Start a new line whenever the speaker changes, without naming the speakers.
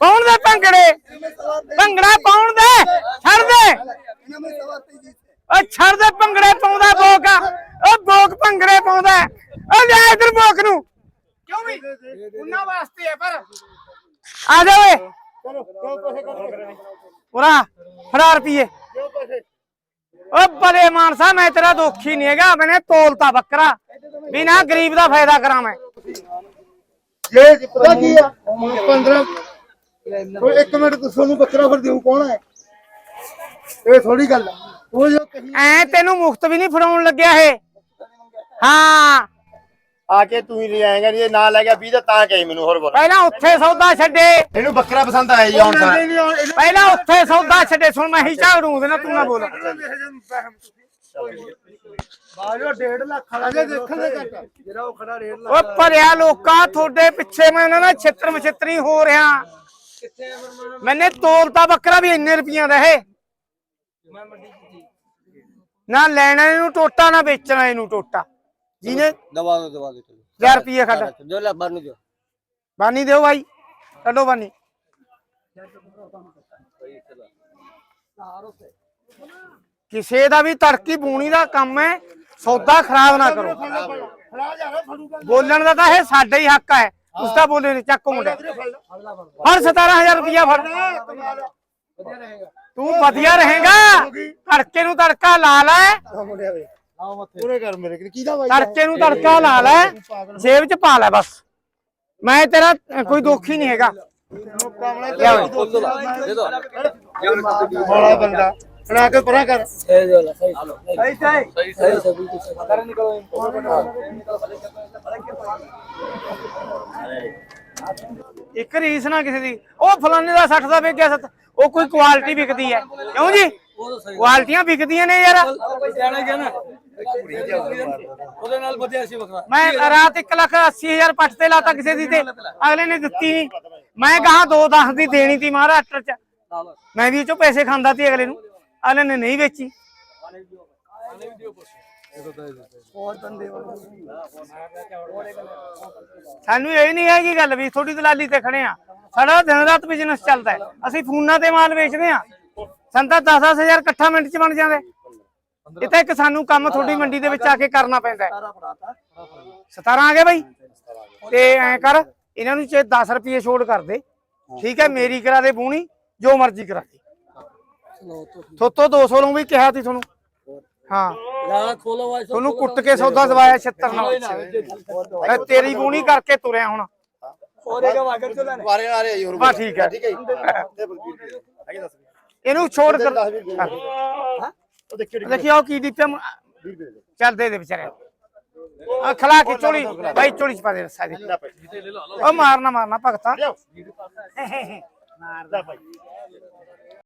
ਪਾਉਣ ਦੇ ਭੰਗੜੇ? ਭੰਗੜਾ ਪਾਉਣ ਦੇ? ਛੱਡ ਦੇ। ਓ ਛੱਡ ਦੇ ਭੰਗੜੇ ਪਾਉਂਦਾ ਬੋਕ ਓ ਬੋਕ ਭੰਗੜੇ ਪਾਉਂਦਾ। ਓ ਲੈ ਇਧਰ ਬੋਕ ਨੂੰ।
ਕਿਉਂ ਵੀ? ਉਹਨਾਂ ਵਾਸਤੇ ਹੈ ਪਰ।
ਆ ਜਾ ਓਏ।
ਚਲੋ ਦੋ ਪੈਸੇ ਕਰ
ਪੁਰਾ ਫੜਾ ਰੁਪਈਏ। ਓ ਬਲੇ ਮਾਨਸਾ ਮੈਂ ਤੇਰਾ ਦੋਖੀ ਨਹੀਂ ਹੈਗਾ। ਮੈਨੇ ਤੋਲਤਾ ਬੱਕਰਾ। ਵੀ ਨਾ ਗਰੀਬ ਦਾ ਫਾਇਦਾ ਕਰਾਂ ਮੈਂ।
ਜੇ ਪਤਾ ਕੀ ਆ? 15 ਓਏ ਇੱਕ ਮਿੰਟ ਦੱਸੋ ਨੂੰ ਬੱਕਰਾ ਫਿਰ ਦੇਉ ਕੌਣ ਹੈ? ਇਹ ਥੋੜੀ ਗੱਲ ਆ ਉਹ ਜੋ ਕਹੀ
ਐ ਤੈਨੂੰ ਮੁਫਤ ਵੀ ਨਹੀਂ ਫੜਾਉਣ ਲੱਗਿਆ ਇਹ। ਹਾਂ।
ਆ ਕੇ ਤੂੰ ਹੀ ਲੈ ਆਏਗਾ ਜੇ ਨਾ ਲੈ ਗਿਆ 20 ਦਾ ਤਾਂ ਕਹੀ ਮੈਨੂੰ ਹੋਰ ਬੋਲ।
ਪਹਿਲਾਂ ਉੱਥੇ ਸੌਦਾ ਛੱਡੇ।
ਇਹਨੂੰ ਬੱਕਰਾ ਪਸੰਦ ਆਇਆ ਜੀ ਹੁਣ ਸਾਰਾ।
ਪਹਿਲਾਂ ਉੱਥੇ ਸੌਦਾ ਛੱਡੇ ਸੁਣ ਮੈਂ ਹੀ ਝਾੜੂ ਦੇ ਨਾ ਤੂੰ ਨਾ ਬੋਲ।
ਬਾਜੋ 1.5 ਲੱਖ ਵਾਲਾ ਅਜੇ ਦੇਖਣ ਦੇ ਘੱਟ ਜਿਹੜਾ ਉਹ ਖੜਾ ਰੇਟ
ਓ ਭਰਿਆ ਲੋਕਾਂ ਤੁਹਾਡੇ ਪਿੱਛੇ ਮੈਂ ਉਹਨਾਂ ਨਾਲ ਛਿੱਤਰ ਮਛਿੱਤਰੀ ਹੋ ਰਿਹਾ। ਮੈਨੇ ਤੋਲਤਾ ਬੱਕਰਾ ਵੀ ਇੰਨੇ ਰੁਪਈਆ ਦਾ ਹੈ ਨਾ ਲੈਣਾ ਇਹਨੂੰ ਟੋਟਾ ਨਾ ਵੇਚਣਾ ਇਹਨੂੰ ਟੋਟਾ। ਜਿਹਨੇ
ਦਵਾ ਦੋ ਦਵਾ ਦੋ
1000 ਰੁਪਏ ਖਾਦਾ
ਜੋ ਲੈ ਬਾਨੂ ਜੋ
ਬਾਨੀ ਦਿਓ ਭਾਈ ਕੱਢੋ ਬਾਨੀ। ਕਿਸੇ ਦਾ ਵੀ ਤੜਕੀ ਬੂਣੀ ਦਾ ਕੰਮ ਹੈ ਸੌਦਾ ਖਰਾਬ ਨਾ ਕਰੋ। ਬੋਲਣ ਦਾ ਤਾਂ ਇਹ ਸਾਡਾ ਹੀ ਹੱਕ ਹੈ। ਉਸ ਦਾ ਬੋਲੇ ਨਹੀਂ ਚੱਕ ਮੁੰਡਾ। ਫੜ 17000 ਰੁਪਇਆ ਫੜ ਤੂੰ ਵਧੀਆ ਰਹੇਗਾ। ਤੜਕੇ ਨੂੰ ਤੜਕਾ ਲਾ ਲੈ।
ਪੂਰੇ ਕਰ ਮੇਰੇ ਕਿ ਕਿਹਦਾ ਬਾਈ?
ਤੜਕੇ ਨੂੰ ਤੜਕਾ ਲਾ ਲੈ। ਜੇਬ 'ਚ ਪਾ ਲੈ ਬਸ। ਮੈਂ ਤੇਰਾ ਕੋਈ ਦੋਖੀ ਨਹੀਂ ਹੈਗਾ। ਓਏ।
दे दो
ਬੜਾ ਬੰਦਾ। ਬਣਾ ਕੇ ਪਰਾਂ ਕਰ
सही दो ला सही सही सही सही सही बिल्कुल सही कर निकलो
ਇੱਕ ਰੀਸ ਨਾ ਕਿਸੇ ਦੀ ਉਹ ਫਲਾਣੇ ਦਾ 60 ਦਾ ਵਿਕ ਗਿਆ ਸੱਤ ਉਹ ਕੋਈ ਕੁਆਲਿਟੀ ਵਿਕਦੀ ਹੈ ਕਿਉਂ ਜੀ
वो तो सही
ਕੁਆਲਿਟੀਆਂ ਵਿਕਦੀਆਂ ਨੇ ਯਾਰ
जाने क्या ना ਉਹਦੇ ਨਾਲ ਵਧੀਆ ਸੀ ਬੱਕਰਾ
ਮੈਂ ਰਾਤ 1 ਲੱਖ 80 ਹਜ਼ਾਰ ਪੱਟ ਤੇ ਲਾਤਾ ਕਿਸੇ ਦੀ ਤੇ ਅਗਲੇ ਨੇ ਦਿੱਤੀ ਨਹੀਂ ਮੈਂ ਕਹਾ 2 10 ਦੀ ਦੇਣੀ ਤੀ ਮਹਾਰਾਸ਼ਟਰ ਚ ਮੈਂ ਵੀ ਇਹ ਚੋਂ ਪੈਸੇ ਖਾਂਦਾ ਤੀ ਅਗਲੇ ਨੂੰ ਅਗਲੇ ਨੇ ਨਹੀਂ ਵੇਚੀ। ਸਾਨੂੰ ਇਹ ਨਹੀਂ ਹੈਗੀ ਗੱਲ ਵੀ ਥੋੜੀ ਦਲਾਲੀ ਤੇ ਖੜੇ ਆ ਸਾਡਾ ਦਿਨ ਰਾਤ ਬਿਜ਼ਨਸ ਚੱਲਦਾ ਹੈ। ਅਸੀਂ ਫੋਨਾਂ ਤੇ ਮਾਲ ਵੇਚਦੇ ਆ ਸਾਨੂੰ ਤਾਂ 10 ਹਜ਼ਾਰ ਇਕੱਠਾ ਮਿੰਟ ਚ ਬਣ ਜਾਂਦਾ। ਇਹ ਤਾਂ ਇੱਕ ਸਾਨੂੰ ਕੰਮ ਤੁਹਾਡੀ ਮੰਡੀ ਦੇ ਵਿੱਚ ਆ ਕੇ ਕਰਨਾ ਪੈਂਦਾ ਹੈ। 17 ਆ ਗਏ ਬਾਈ। ਤੇ ਐ ਕਰ ਇਹਨਾਂ ਨੂੰ ਚੇ 10 ਰੁਪਏ ਛੋੜ ਕਰ ਦੇ। ਠੀਕ ਹੈ ਮੇਰੀ ਕਰਾ ਦੇ ਬੂਣੀ ਜੋ ਮਰਜ਼ੀ ਕਰਾ ਦੇ। ਥੋਤੋ 200 ਨੂੰ ਵੀ ਕਿਹਾ ਸੀ ਤੁਹਾਨੂੰ। ਹਾਂ।
ਲਾ ਖੋਲੋ ਵਾਇਸ
ਤੁਹਾਨੂੰ ਕੁੱਟ ਕੇ ਸੌਦਾ ਦਵਾਇਆ 76 ਨਾਲ। ਮੈਂ ਤੇਰੀ ਬੂਣੀ ਕਰਕੇ ਤੁਰਿਆ ਹੁਣ।
ਵਾਰੇ ਆ ਰਹੇ ਹੋਰ
ਬਾ ਠੀਕ ਹੈ।
ਠੀਕ
ਇਹਨੂੰ ਛੋੜ ਕਰ ਦੇਖੀ ਉਹ ਕੀ ਦਿੱਤੇ ਚੱਲ ਦੇ ਦੇ ਵਿਚਾਰੇ। ਆ ਖਲਾ ਕੇ ਚੋਲੀ। ਬਾਈ ਚੋਲੀ ਚ ਪਾ ਦੇ ਸਾਰੇ। ਉਹ ਮਾਰਨਾ ਮਾਰਨਾ ਭਗਤਾ।
ਮਾਰਦਾ। ਭਾਈ